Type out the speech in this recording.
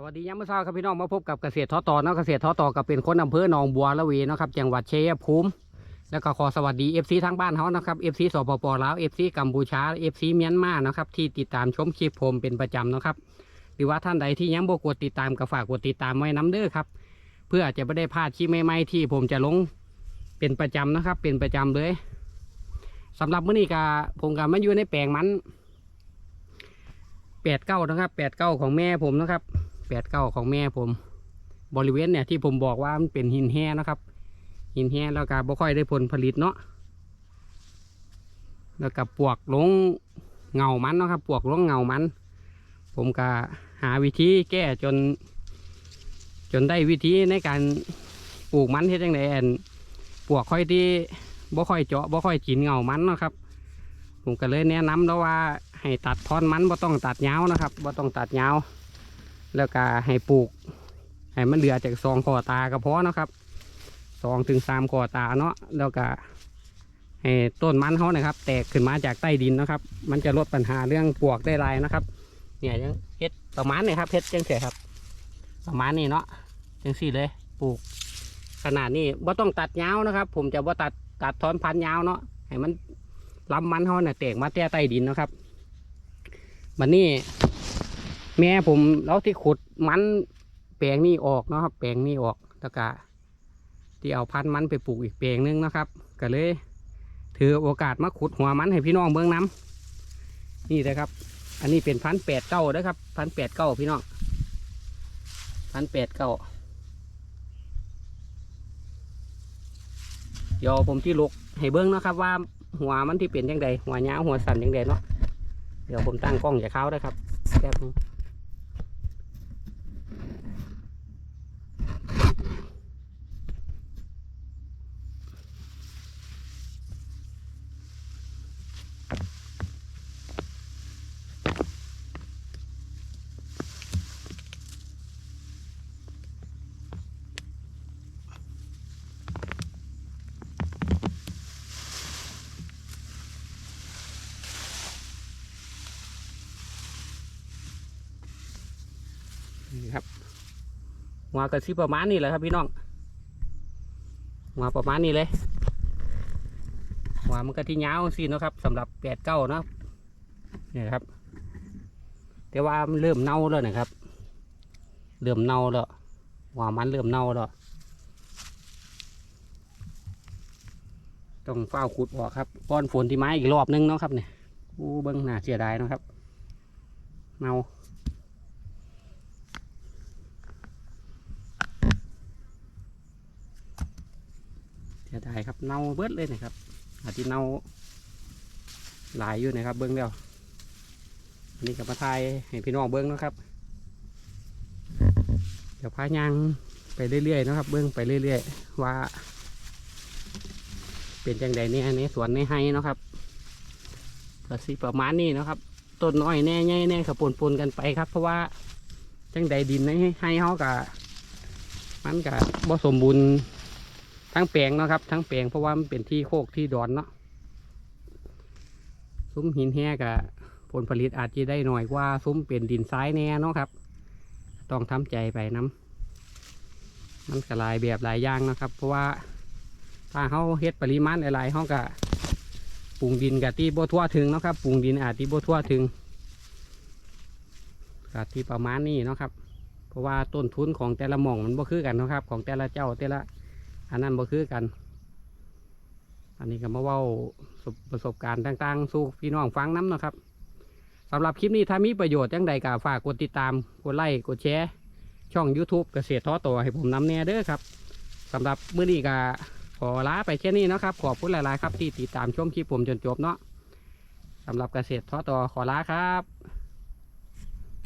สวัสดียามเมื่อเช้าครับพี่น้องมาพบกับเกษตรท้อต่อเนาะเกษตรท้อต่อกับเป็นคนอำเภอหนองบัวละเวนะครับจังหวัดเชัยภูมิแล้วก็ขอสวัสดีเอฟซีทั้งบ้านเขานะครับเอฟซีสปปลาวเอฟซีกัมพูชาเอฟซีเมียนมานะครับที่ติดตามชมคลิปผมเป็นประจำนะครับ หรือว่าท่านใดที่ยังบ่กดติดตามก็ฝากกดติดตามไว้น้ำเด้อครับ เพื่อจะไม่ได้พลาดคลิปใหม่ๆที่ผมจะลงเป็นประจำนะครับ เป็นประจำเลยสำหรับมื้อนี้ก็ผมก็มาอยู่ในแปลงมันแปดเก้านะครับแปดเก้าของแม่ผมนะครับ แปดเก้าของแม่ผม บริเวณเนี่ยที่ผมบอกว่ามันเป็นหินแห่นะครับ หินแห่แล้วก็บ่ค่อยได้ผลผลิตเนาะแล้วก็ปวกลงเงามันนะครับ ปวกลงเงามัน ผมก็หาวิธีแก้จน จนได้วิธีในการปลูกมันเฮ็ดจังไดอันปวกค่อยที่บ่ค่อยเจาะบ่ค่อยกินเงามันนะครับ ผมก็เลยแนะนำแล้วว่าให้ตัดท่อนมันบ่ต้องตัดยาวนะครับบ่ต้องตัดยาว แล้วก็ให้ปลูกให้มันเหลือจากสองคอตาก็พอเนาะครับสองถึงสามคอตาเนาะแล้วก็ให้ต้นมันเขานะครับ แตกขึ้นมาจากใต้ดินนะครับ มันจะลดปัญหาเรื่องปลวกได้ลายนะครับ เนี่ยยังเฮ็ดประมาณนี้ครับเฮ็ดจังเสียครับ ประมาณนี้เนาะจังสี่เลยปลูก ขนาดนี้ว่าต้องตัดยาวนะครับ ผมจะว่าตัดตัดทอนพันยาวเนาะให้มันลำมันเขาเนี่ยแตกมาแต่ใต้ดินนะครับมันนี่ แม่ผมแล้วที่ขุดมันแปลงนี่ออกเนาะครับ แปลงนี่ออกแล้วก็ที่เอาพันธุ์มันไปปลูกอีกแปลงนึงนะครับ ก็เลย ถือโอกาสมาขุดหัวมันให้พี่น้องเบื้องน้ำนี่นะครับ อันนี้เป็นพันแปดเก้านะครับพันแปดเก้าพี่น้องพันแปดเก้าเดี๋ยวผมที่ลกให้เบิ้องนะครับ ว่าหัวมันที่เป็นยังไงหัวหยาวหัวสั่นยังไงเนาะเดี๋ยวผมตั้งกล้องอย่าเข้านะครับแป๊บนึง หัวกระซิบประมาณนี้แหละครับพี่น้องหัวประมาณนี้เลยหัวมันก็ที่ยาวสิเนาะครับสำหรับแปดเก้านาะนี่ครับ แต่ว่ามันเริ่มเน่าแล้วนะครับ เริ่มเน่าแล้วหัวมันเริ่มเน่าแล้วต้องเฝ้าขุดออกครับป้อนฝนที่ไม้อีกรอบนึงเนาะครับเนี่ยอู้เบิ้งหน้าเสียดายนะครับเน่า เสียดายครับเน่าเบิดเลยนะครับอาจจะเน่าหลายอยู่นะครับ เบิ้องเดียวอันนี้กับมาทายให้พี่น้องเบิ้องนะครับ เดี๋ยวพายางไปเรื่อยๆนะครับ เบิ้องไปเรื่อยๆ ว่า เป็นจังใดเนี่ยในสวนในไห้นะครับก็สิประมาณนี้นะครับต้นน้อยแน่ใหญ่แน่ขับปนๆกันไปครับ เพราะว่าจังใดดินในไห้เขากะมันกะบ่สมบูรณ์ ทั้งแปลงนะครับ ทั้งแปลงเพราะว่ามันเป็นที่โคกที่ดอนเนาะซุ้มหินแห้กับผลผลิตอาจจะได้หน่อยกว่าซุ้มเป็นดินทรายแน่เนาะครับ ต้องทำใจไปน้ำมันก็หลายแบบหลายอย่างนะครับ เพราะว่าถ้าเขาเฮ็ดปริมาณหลายๆเขาก็ปรุงดินกับที่โบทั่วถึงเนาะครับปรุงดินอาจที่โบทั่วถึงกับที่ประมาณนี้เนาะครับ เพราะว่าต้นทุนของแต่ละหม่องมันบ่คือกันนะครับ ของแต่ละเจ้าแต่ละ อันนั้นบ่คือกัน อันนี้ก็มาเว้าประสบการณ์ต่างๆ สู่พี่น้องฟังน้ำนะครับสำหรับคลิปนี้ถ้ามีประโยชน์จังใดก็ฝากกดติดตาม กดไลค์ กดแชร์ ช่อง YouTube เกษตรท้อตัวให้ผมนำแน่เด้อครับสำหรับมื้อนี้ก็ขอลาไปแค่นี้นะครับ ขอบคุณหลาย ๆ ครับที่ติดตามชมคลิปผมจนจบเนาะสำหรับเกษตรท้อตัวขอลาครับ